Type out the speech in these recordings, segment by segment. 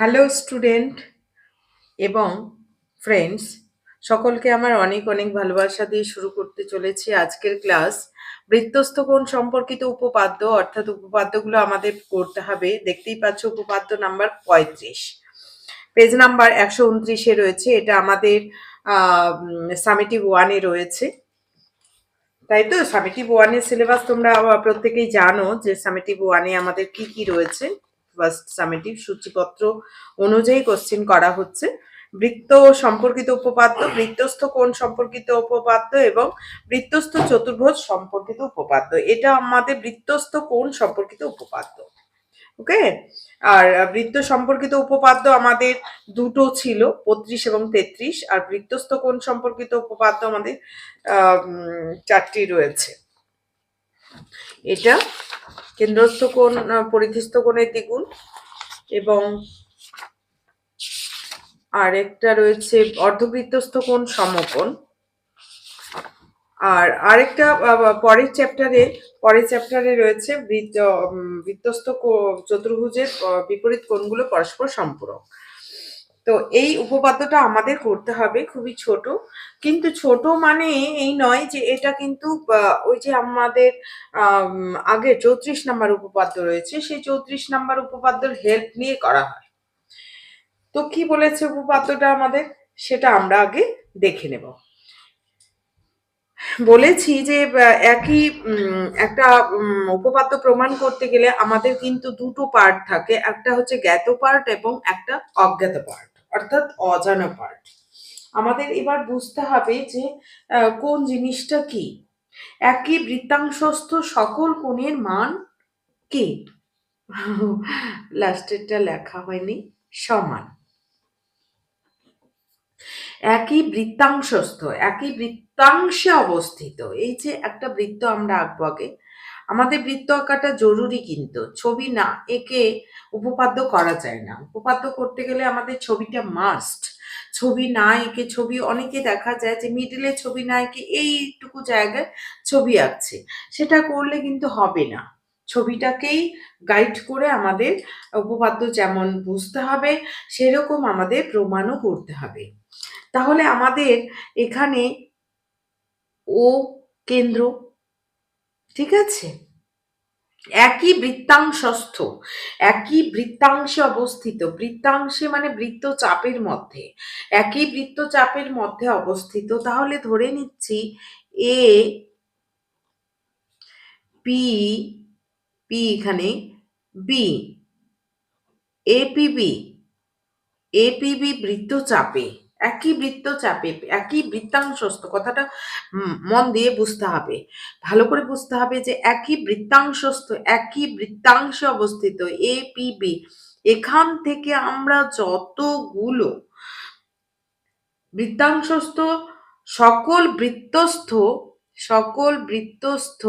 Hello student এবং friends সকলকে আমার অনেক অনেক ভালোবাসা দিয়ে শুরু করতে চলেছি আজকের ক্লাস বৃত্তস্থ কোণ সম্পর্কিত উপপাদ্য, অর্থাৎ উপপাদ্যগুলো আমাদের করতে হবে। দেখতেই পাচ্ছ উপপাদ্য নাম্বার পঁয়ত্রিশ। পেজ নাম্বার একশো উনত্রিশে রয়েছে। এটা আমাদের সামেটিভ ওয়ানে রয়েছে। তাই তো? সামেটিভ ওয়ানের সিলেবাস তোমরা প্রত্যেকেই জানো যে সামেটিভ ওয়ানে আমাদের কি কি রয়েছে। ফার্স্ট সামেটিভ সূচিপত্র অনুযায়ী কোশ্চেন করা হচ্ছে। বৃত্ত সম্পর্কিত উপপাদ্য, বৃত্তস্থ কোণ সম্পর্কিত উপপাদ্য এবং বৃত্তস্থ চতুর্ভুজ সম্পর্কিত উপপাদ্য। এটা আমাদের বৃত্তস্থ কোণ সম্পর্কিত উপপাদ্য। ওকে? আর বৃত্ত সম্পর্কিত উপপাদ্য আমাদের দুটো ছিল, বত্রিশ এবং তেত্রিশ। আর বৃত্তস্থ কোণ সম্পর্কিত উপপাদ্য আমাদের চারটি রয়েছে। এটা কেন্দ্রস্থ কোণ পরিধিস্থ কোণের দ্বিগুণ এবং আরেকটা রয়েছে অর্ধবৃত্তস্থ কোণ, সমকোণ। আর আরেকটা পরের চ্যাপ্টারে পরের চ্যাপ্টারে রয়েছে বৃত্তস্থ চতুর্ভুজের বিপরীত কোণগুলো পরস্পর সম্পূরক। তো এই উপপাদ্যটা আমাদের করতে হবে, খুবই ছোট। কিন্তু ছোট মানে এই নয় যে এটা কিন্তু ওই যে আমাদের আগে চৌত্রিশ নাম্বার উপপাদ্য রয়েছে, সেই চৌত্রিশ নাম্বার উপপাদ্যর হেল্প নিয়ে করা হয়। তো কি বলেছে উপপাদ্যটা আমাদের? সেটা আমরা আগে দেখে নেব। বলেছি যে একই একটা উপপাদ্য প্রমাণ করতে গেলে আমাদের কিন্তু দুটো পার্ট থাকে, একটা হচ্ছে জ্ঞাত পার্ট এবং একটা অজ্ঞাত পার্ট অর্থাৎ অজানা পার্ট আমাদের এবার বুঝতে হবে যে কোন জিনিসটা কি? একই বৃত্তাংশস্থ সকল কোণের মান কি? লাস্টেরটা লেখা হয়নি, সমান। একই বৃত্তাংশস্থ একই বৃত্তাংশে অবস্থিত। এই যে একটা বৃত্ত আমরা আঁকবো আগে আমাদের বৃত্ত আঁকাটা জরুরি কিন্তু। ছবি না একে উপপাদ্য করা যায় না। উপপাদ্য করতে গেলে আমাদের ছবিটা মাস্ট ছবি না এঁকে ছবি, অনেকে দেখা যায় যে মিডিলে ছবি না এঁকে এইটুকু জায়গায় ছবি আঁকছে। সেটা করলে কিন্তু হবে না। ছবিটাকেই গাইড করে আমাদের উপপাদ্য যেমন বুঝতে হবে, সেরকম আমাদের প্রমাণও করতে হবে। তাহলে আমাদের এখানে ও কেন্দ্র ঠিক আছে? একই বৃত্তাংশস্থ, একই বৃত্তাংশে অবস্থিত, বৃত্তাংশে মানে বৃত্ত চাপের মধ্যে, একই বৃত্ত চাপের মধ্যে অবস্থিত, তাহলে ধরে নিচ্ছি এ পি পি এখানে বি এপিবি এপিবি বৃত্ত চাপে। একই বৃত্ত চাপে, একই বৃত্তাংশস্থ, কথাটা মন দিয়ে বুঝতে হবে। ভালো করে বুঝতে হবে যে একই বৃত্তাংশস্থ, একই বৃত্তাংশে অবস্থিত এ পি বি এখান থেকে আমরা যতগুলো বৃত্তাংশস্থ, সকল বৃত্তস্থ সকল বৃত্তস্থ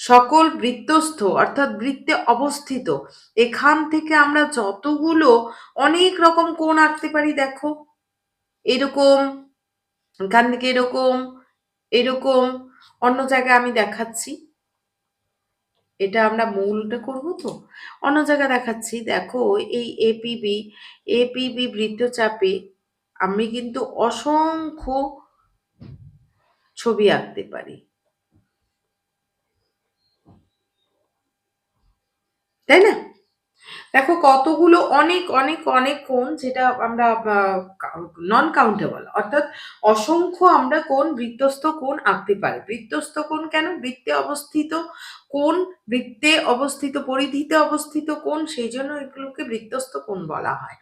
সকল বৃত্তস্থ, অর্থাৎ বৃত্তে অবস্থিত, এখান থেকে আমরা যতগুলো অনেক রকম কোণ আঁকতে পারি, দেখো। এরকম, এখান থেকে এরকম এরকম, অন্য জায়গায় আমি দেখাচ্ছি। এটা আমরা মূলটা করব তো? অন্য জায়গায় দেখাচ্ছি, দেখো, এই এপিবি এপিবি বৃত্তচাপে আমি কিন্তু অসংখ্য ছবি আঁকতে পারি। তাই না? দেখো কতগুলো অনেক অনেক অনেক কোণ যেটা আমরা নন কাউন্টেবল অর্থাৎ অসংখ্য আমরা কোন বৃত্তস্থ কোণ আঁকতে পারি। বৃত্তস্থ কোণ কেন? বৃত্তে অবস্থিত কোন বৃত্তে অবস্থিত, পরিধিতে অবস্থিত কোণ, সেই জন্য এগুলোকে বৃত্তস্থ কোণ বলা হয়।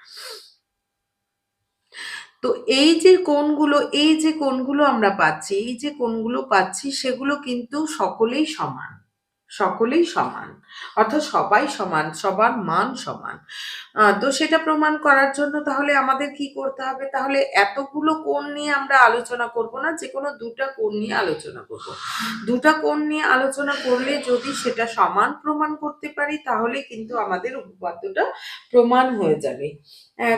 তো এই যে কোণগুলো, এই যে কোণগুলো আমরা পাচ্ছি, এই যে কোণগুলো পাচ্ছি, সেগুলো কিন্তু সকলেই সমান সকলেই সমান। অর্থাৎ সবাই সমান, সবার মান সমান। তো সেটা প্রমাণ করার জন্য তাহলে আমাদের কি করতে হবে? তাহলে এতগুলো কোণ নিয়ে আমরা আলোচনা করব না যে কোনো দুটা কোণ নিয়ে আলোচনা করব। দুটা কোণ নিয়ে আলোচনা করলে যদি সেটা সমান প্রমাণ করতে পারি, তাহলে কিন্তু আমাদের উপপাদ্যটা প্রমাণ হয়ে যাবে।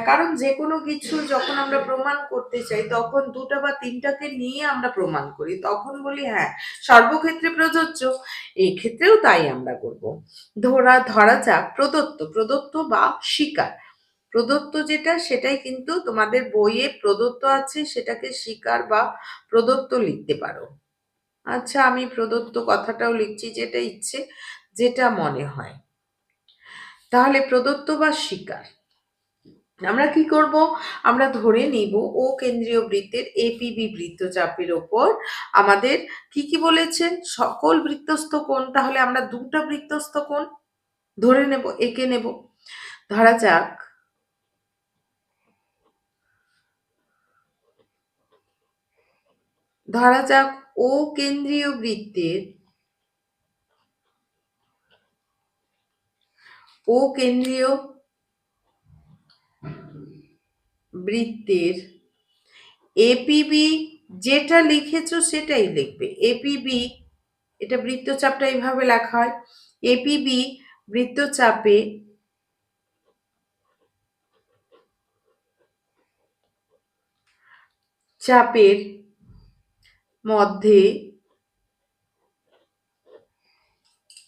কারণ যে কোনো কিছু যখন আমরা প্রমাণ করতে চাই, তখন দুটা বা তিনটাকে নিয়ে আমরা প্রমাণ করি। তখন বলি হ্যাঁ সর্বক্ষেত্রে প্রযোজ্য এই ক্ষেত্রেও তাই আমরা করব। ধরা ধরা যাক, প্রদত্ত প্রদত্ত বা শিকার। প্রদত্ত যেটা, সেটাই কিন্তু তোমাদের বইয়ে প্রদত্ত আছে, সেটাকে শিকার বা প্রদত্ত লিখতে পারো। আচ্ছা আমি প্রদত্ত কথাটাও লিখছি যেটা ইচ্ছে, যেটা মনে হয়। তাহলে প্রদত্ত বা স্বীকার আমরা কি করব? আমরা ধরে নিব ও কেন্দ্রীয় বৃত্তের এপিবি বৃত্তচাপের ওপর। আমাদের কি কি বলেছেন? সকল বৃত্তস্থ কোণ, তাহলে আমরা দুটা বৃত্তস্থ কোণ ধরে নেব, এঁকে নেব। ধরা যাক। ধরা যাক ও কেন্দ্রীয় বৃত্তের ও কেন্দ্রীয় বৃত্তের। এপিবি যেটা লিখেছো সেটাই লিখবে। এপিবি এটা বৃত্তচাপটা এইভাবে লেখা হয়। এপিবি বৃত্তচাপে চাপের মধ্যে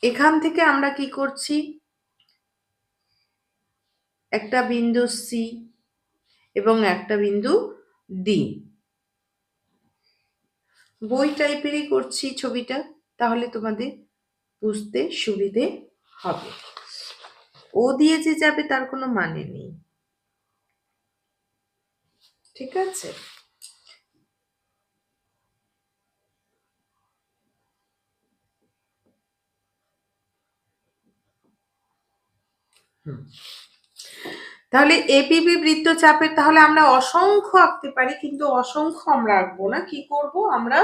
এখান থেকে আমরা কি করছি? একটা বিন্দু সি এবং একটা বিন্দু ডি বই টাইপেরই করছি ছবিটা, তাহলে তোমাদের বুঝতে সুবিধে হবে। ও দিয়ে যে যাবে তার কোনো মানে নেই। ঠিক আছে? তাহলে এপিবি বৃত্তচাপের তাহলে আমরা অসংখ্য আঁকতে পারি, কিন্তু অসংখ্য আমরা আঁকবো না। কি করব? আমরা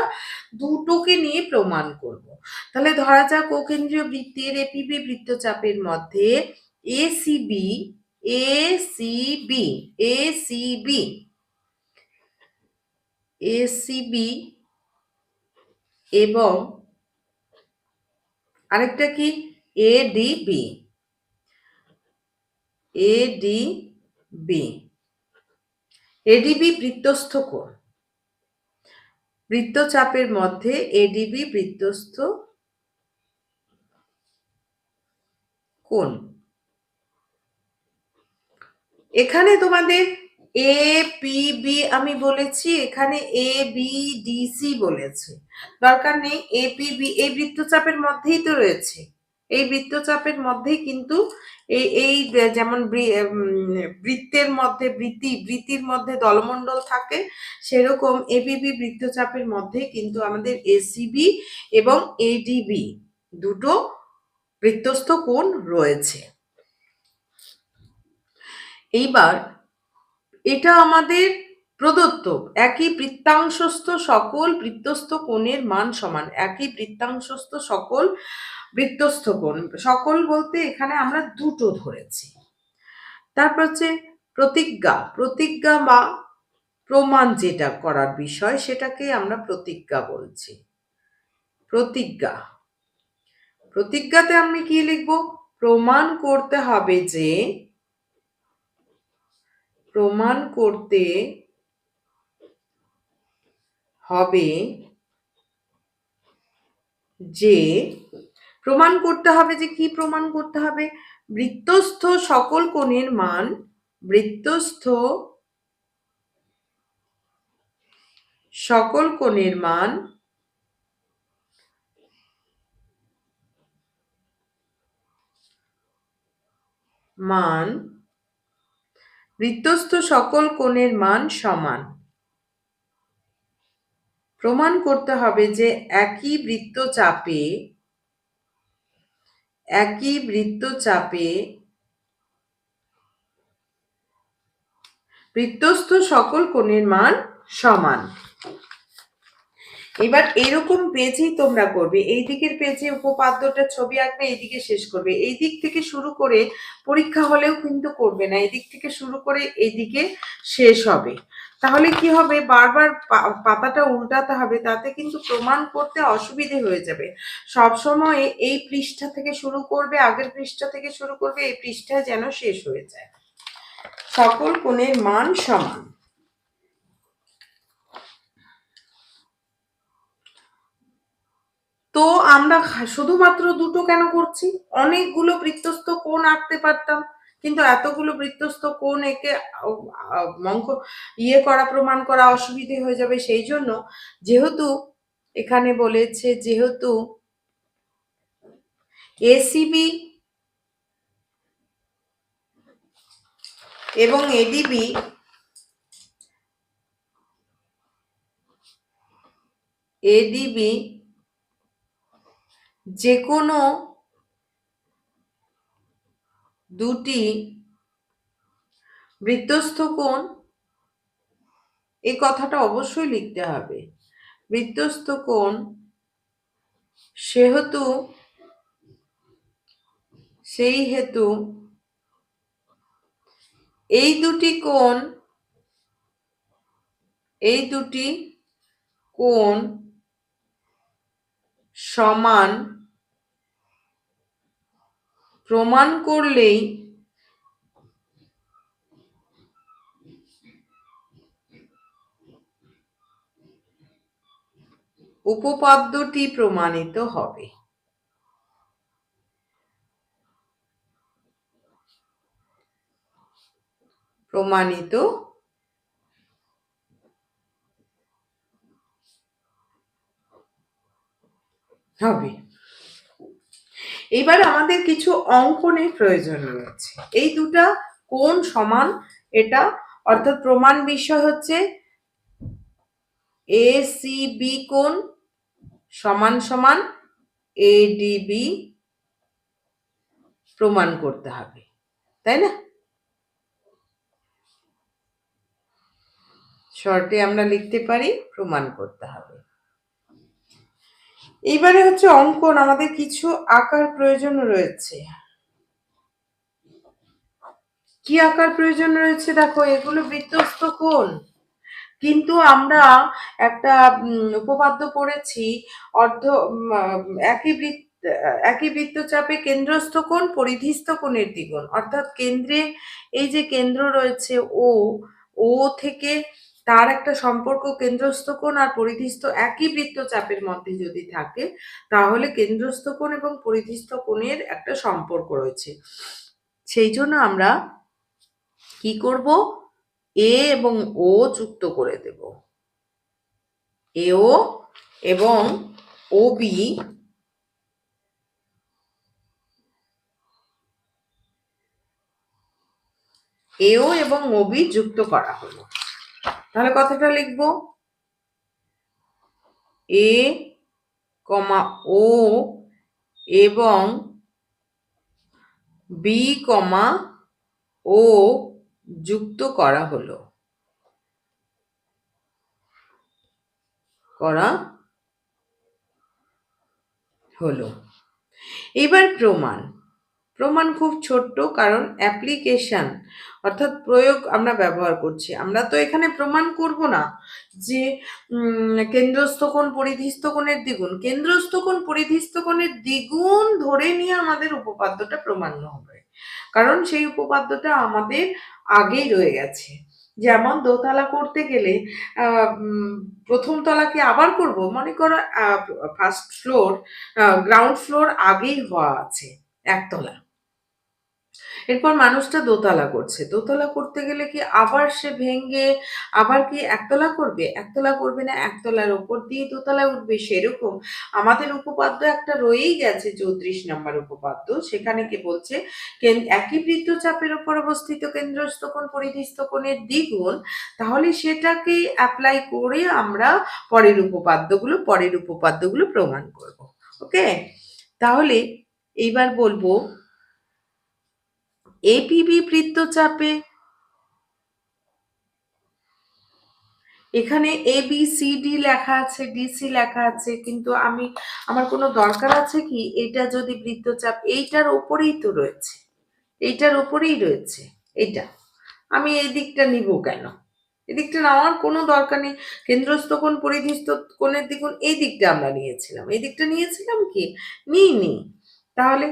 দুটোকে নিয়ে প্রমাণ করব। তাহলে ধরা যাক কেন্দ্রীয় বৃত্তের এপিবি বৃত্তচাপের মধ্যে এসিবি এসিবি এসিবি এসিবি এবং আরেকটা কি? এডিবি এডিবি এডিবি বৃত্তস্থ কোণ। বৃত্তচাপের মধ্যে এডিবি বৃত্তস্থ কোণ। এখানে তোমাদের এ পি আমি বলেছি, এখানে এ বি ডি সি বলেছে। দরকার নেই এ পি এই বৃত্তচাপের মধ্যেই তো রয়েছে। এই বৃত্তচাপের মধ্যেই কিন্তু এই এই যেমন বৃত্তের মধ্যে বৃত্তি বৃত্তির মধ্যে দলমণ্ডল থাকে, সেরকম এবিবি বৃত্তচাপের মধ্যে কিন্তু আমাদের এসিবি এবং এডিবি দুটো বৃত্তস্থ কোণ রয়েছে। এইবার এটা আমাদের প্রদত্ত, একই বৃত্তাংশস্থ সকল বৃত্তস্থ কোণের মান সমান, একই বৃত্তাংশস্থ সকল বৃত্তস্থ কোণ সকল বলতে এখানে আমরা দুটো ধরেছি। তারপর হচ্ছে প্রতিজ্ঞা। প্রতিজ্ঞা বা প্রমাণ যেটা করার বিষয়, সেটাকে আমরা প্রতিজ্ঞা বলছি। প্রতিজ্ঞা। প্রতিজ্ঞাতে আমি কি লিখব? প্রমাণ করতে হবে যে, প্রমাণ করতে হবে যে প্রমাণ করতে হবে যে কি প্রমাণ করতে হবে। বৃত্তস্থ সকল কোণের মান, বৃত্তস্থ সকল কোণের মান মান, বৃত্তস্থ সকল কোণের মান সমান। প্রমাণ করতে হবে যে একই বৃত্তচাপে একই বৃত্তচাপে বৃত্তস্থ সকল কোণের মান সমান। এবার এরকম পেজেই তোমরা করবে। এই দিকের পেজে উপপাদ্যটা ছবি আঁকবে এইদিকে শেষ করবে। এই দিক থেকে শুরু করে পরীক্ষা হলেও কিন্তু করবে না। এই দিক থেকে শুরু করে এইদিকে শেষ হবে। তাহলে কি হবে? বারবার পাতাটা উল্টাতে হবে, তাতে কিন্তু প্রমাণ করতে অসুবিধে হয়ে যাবে। সব সময় এই পৃষ্ঠা থেকে শুরু করবে, আগের পৃষ্ঠা থেকে শুরু করবে, এই পৃষ্ঠায় যেন শেষ হয়ে যায়। সকল কোণের মান সমান। তো আমরা শুধুমাত্র দুটো কেন করছি? অনেকগুলো বৃত্তস্থ কোণ আঁকতে পারতাম, কিন্তু এতগুলো বৃত্তস্থ কোণ একে অঙ্ক ইয়ে করা, প্রমাণ করা অসুবিধে হয়ে যাবে। সেই জন্য যেহেতু এখানে বলেছে, যেহেতু এসিবি এবং এডিবি এডিবি যে কোনো দুটি বৃত্তস্থ কোণ, এই কথাটা অবশ্যই লিখতে হবে। বৃত্তস্থ কোণ সেহেতু, সেই হেতু এই দুটি কোণ, এই দুটি কোণ সমান প্রমাণ করলেই উপপাদ্যটি প্রমাণিত হবে। প্রমাণিত হবে। এবার আমাদের কিছু অঙ্কনের প্রয়োজন রয়েছে। এই দুটা কোন সমান, এটা অর্থাৎ প্রমাণ বিষয় হচ্ছে এ সি বি সমান সমান এডিবি প্রমাণ করতে হবে, তাই না? শর্টে আমরা লিখতে পারি, প্রমাণ করতে হবে। এইবারে হচ্ছে অঙ্কন, আমাদের কিছু আকার প্রয়োজন রয়েছে। কি আকার প্রয়োজন রয়েছে দেখো, এগুলো বৃত্তস্থ কোণ। কিন্তু আমরা একটা উপপাদ্য পড়েছি, অর্ধ একই বৃত্ত একই বৃত্তচাপে কেন্দ্রস্থ কোণ, পরিধিস্থ কোণের দ্বিগুণ। অর্থাৎ কেন্দ্রে এই যে কেন্দ্র রয়েছে, ও ও থেকে তার একটা সম্পর্ক কেন্দ্রস্থ কোণ আর পরিধিস্থ একই বৃত্তচাপের মধ্যে যদি থাকে, তাহলে কেন্দ্রস্থ কোণ এবং পরিধিস্থ কোণের একটা সম্পর্ক রয়েছে। সেই জন্য আমরা কি করব? এ এবং ও যুক্ত করে দেব। এও এবং ও বি এও এবং ও বি যুক্ত করা হলো। তাহলে কথাটা লিখব। এ, কমা, ও এবং বি, কমা, ও যুক্ত করা হলো। করা হলো। এবার প্রমাণ। প্রমাণ খুব ছোট্ট, কারণ অ্যাপ্লিকেশন অর্থাৎ প্রয়োগ আমরা ব্যবহার করছি। আমরা তো এখানে প্রমাণ করব না যে কেন্দ্রস্থ কোণ, পরিধিস্থ কোণের দ্বিগুণ। কেন্দ্রস্থ কোণ, পরিধিস্থ কোণের দ্বিগুণ ধরে নিয়ে আমাদের উপপাদ্যটা প্রমাণ হবে। কারণ সেই উপপাদ্যটা আমাদের আগেই রয়ে গেছে। যেমন দোতলা করতে গেলে প্রথম তলাকে আবার করব, মনে করো ফার্স্ট ফ্লোর গ্রাউন্ড ফ্লোর আগেই হওয়া আছে, একতলা। এরপর মানুষটা দোতলা করছে। দোতলা করতে গেলে কি আবার সে ভেঙ্গে আবার কি একতলা করবে? একতলা করবে না, একতলার ওপর দিয়ে দোতলায় উঠবে সেরকম। আমাদের উপপাদ্য একটা রয়েই গেছে চৌত্রিশ নম্বর উপপাদ্য। সেখানে কি বলছে একই বৃত্তচাপের উপর অবস্থিত কেন্দ্রস্থ কোণ, পরিধিস্থ কোণের দ্বিগুণ, তাহলে সেটাকে অ্যাপ্লাই করে আমরা পরের উপপাদ্যগুলো পরের উপপাদ্যগুলো প্রমাণ করব। ওকে তাহলে এইবার বলব এপিবি বৃত্তচাপে। এখানে এ বি সি ডি লেখা আছে ডিসি লেখা আছে, কিন্তু আমি, আমার কোনো দরকার আছে কি? এটা যদি বৃত্তচাপ, এইটার ওপরেই তো রয়েছে। এইটার ওপরেই রয়েছে, এটা। আমি এই দিকটা নিব কেন? এদিকটা নেওয়ার কোনো দরকার নেই। কেন্দ্রস্থ কোণ, পরিধিস্থ কোণের দ্বিগুণ, এই দিকটা আমরা নিয়েছিলাম। এই দিকটা নিয়েছিলাম কি? নিই নি তাহলে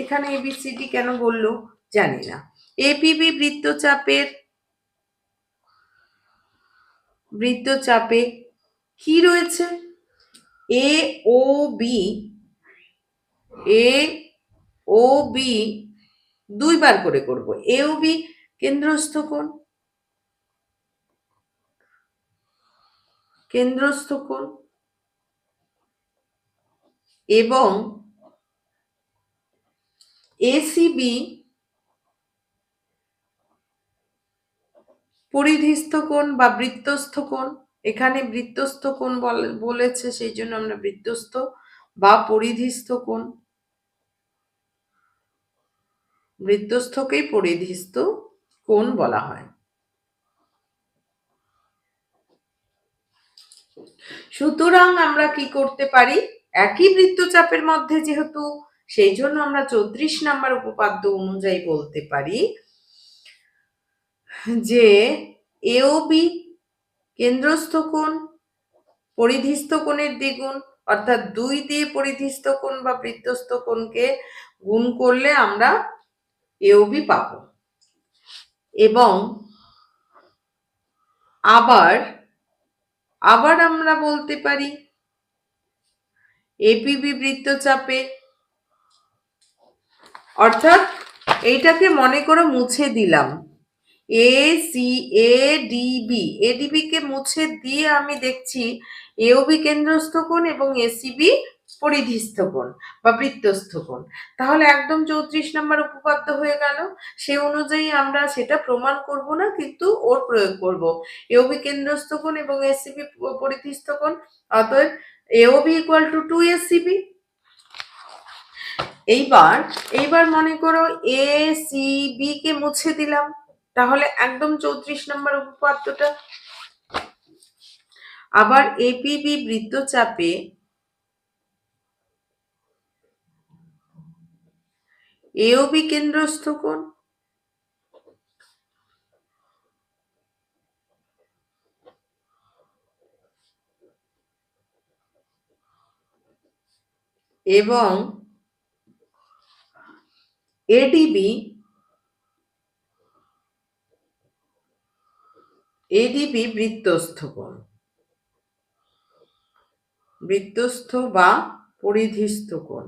এখানে এবিসিডি কেন বলল? জানি না। এপিবি বৃত্তচাপের, বৃত্তচাপে কি রয়েছে? এ ও বি এ ও বি দুইবার করে করব। এ ও বি কেন্দ্রস্থ কোণ? কেন্দ্রস্থ কোণ? এবং এসিবি পরিধিস্থ কোণ বা বৃত্তস্থ কোণ? এখানে বৃত্তস্থ কোণ বল- বলেছে, সেই জন্য আমরা বৃত্তস্থ বা পরিধিস্থ কোণ। বৃত্তস্থকেই পরিধিস্থ কোণ বলা হয়। সুতরাং আমরা কি করতে পারি? একই বৃত্তচাপের মধ্যে যেহেতু, সেই জন্য আমরা চৌত্রিশ নাম্বার উপপাদ্য অনুযায়ী বলতে পারি যে এও বি কেন্দ্রস্থ কোণ, পরিধিস্থ কোণের দ্বিগুণ, অর্থাৎ দুই দিয়ে পরিধিস্থ কোণ বা বৃত্তস্থ কোণকে গুণ করলে আমরা এও পাব। এবং আবার আবার আমরা বলতে পারি এপিবি বৃত্তচাপে, অর্থাৎ এইটাকে মনে করে মুছে দিলাম। A C A DB ADB কে মুছে দিয়ে আমি দেখছি এওবি কেন্দ্রস্থ কোণ এবং এসিবি পরিধিস্থ কোণ বা বৃত্তস্থ কোণ। তাহলে একদম চৌত্রিশ নম্বর উপপাদ্য হয়ে গেল। সে অনুযায়ী আমরা সেটা প্রমাণ করব না, কিন্তু ওর প্রয়োগ করব। এওবি কেন্দ্রস্থ কোণ এবং এসিবি পরিধিস্থ কোণ, অতএব AOB equal to two ACB এইবার এইবার মনে করো এ সি বি কে মুছে দিলাম। তাহলে একদম চৌত্রিশ নম্বর উপপাদ্যটা। আবার এপিবি বৃত্তচাপে এওবি কেন্দ্রস্থ কোণ। এবং এডিবি এডিবি বৃত্তস্থ কোণ বৃত্তস্থ বা পরিধিস্থ কোণ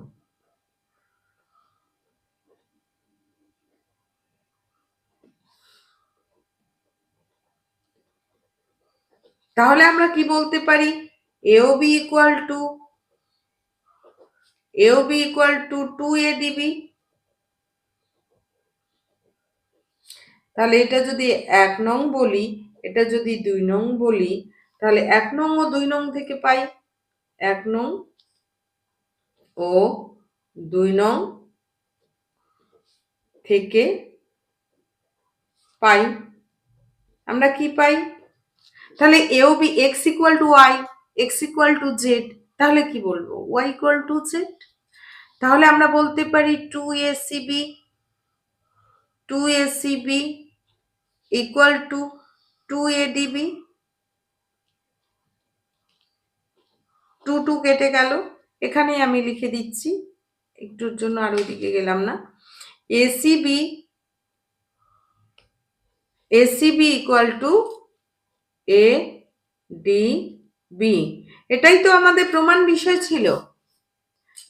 তাহলে আমরা কি বলতে পারি? AOB equal to AOB equal to two ADB তাহলে এটা যদি এক নং বলি এটা যদি দুই নং বলি, তাহলে এক নং ও দুই নং থেকে পাই। এক নং ও দুই নং থেকে পাই। আমরা কি পাই? তাহলে AO B X equal to Y X equal to Z তাহলে কি বলব? ওয়াই ইকুয়াল টু জেড তাহলে আমরা বলতে পারি two ACB two ACB equal to two ADB two two কেটে গেল। এখানেই আমি লিখে দিচ্ছি। একটুর জন্য আর ওইদিকে গেলাম না। ACB ACB equal to A D B এটাই তো আমাদের প্রমাণ বিষয় ছিল।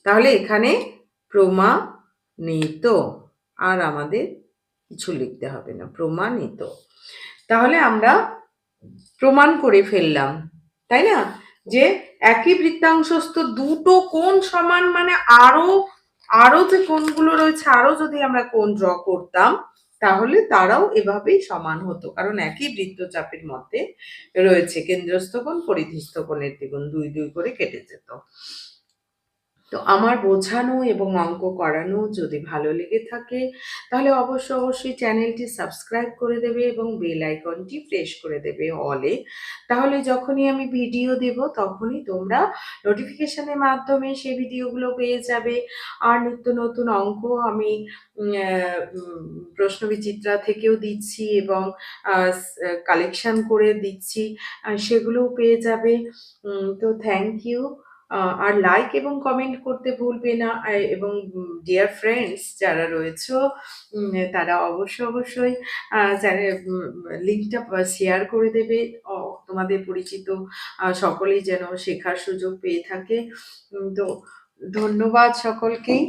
তাহলে এখানে প্রমাণিত। আর আমাদের কিছু লিখতে হবে না। প্রমাণিত। তাহলে আমরা প্রমাণ করে ফেললাম, তাই না? যে একই বৃত্তাংশস্থ দুটো কোণ সমান মানে আরও আরও যে কোণগুলো রয়েছে, আরও যদি আমরা কোণ ড্র করতাম, তাহলে তারাও এভাবেই সমান হতো। কারণ একই বৃত্তচাপের মধ্যে রয়েছে কেন্দ্রস্থ কোণ, পরিধিস্থ কোণের দ্বিগুণ, দুই দুই করে কেটে যেত। তো আমার বোঝানো এবং অঙ্ক করানো যদি ভালো লেগে থাকে তাহলে অবশ্য অবশ্যই চ্যানেলটি সাবস্ক্রাইব করে দেবে এবং বেল আইকনটি প্রেস করে দেবে অলে। তাহলে যখনই আমি ভিডিও দেব তখনই তোমরা নোটিফিকেশানের মাধ্যমে সেই ভিডিওগুলো পেয়ে যাবে। আর নিত্য নতুন অঙ্ক আমি উম, প্রশ্নবিচিত্রা থেকেও দিচ্ছি এবং কালেকশান করে দিচ্ছি সেগুলোও পেয়ে যাবে। তো থ্যাংক ইউ আর লাইক এবং কমেন্ট করতে ভুলবে না এবং ডিয়ার ফ্রেন্ডস যারা রয়েছ তারা অবশ্য অবশ্যই লিঙ্কটা শেয়ার করে দেবে। তোমাদের পরিচিত সকলেই যেন শেখার সুযোগ পেয়ে থাকে। তো ধন্যবাদ সকলকেই।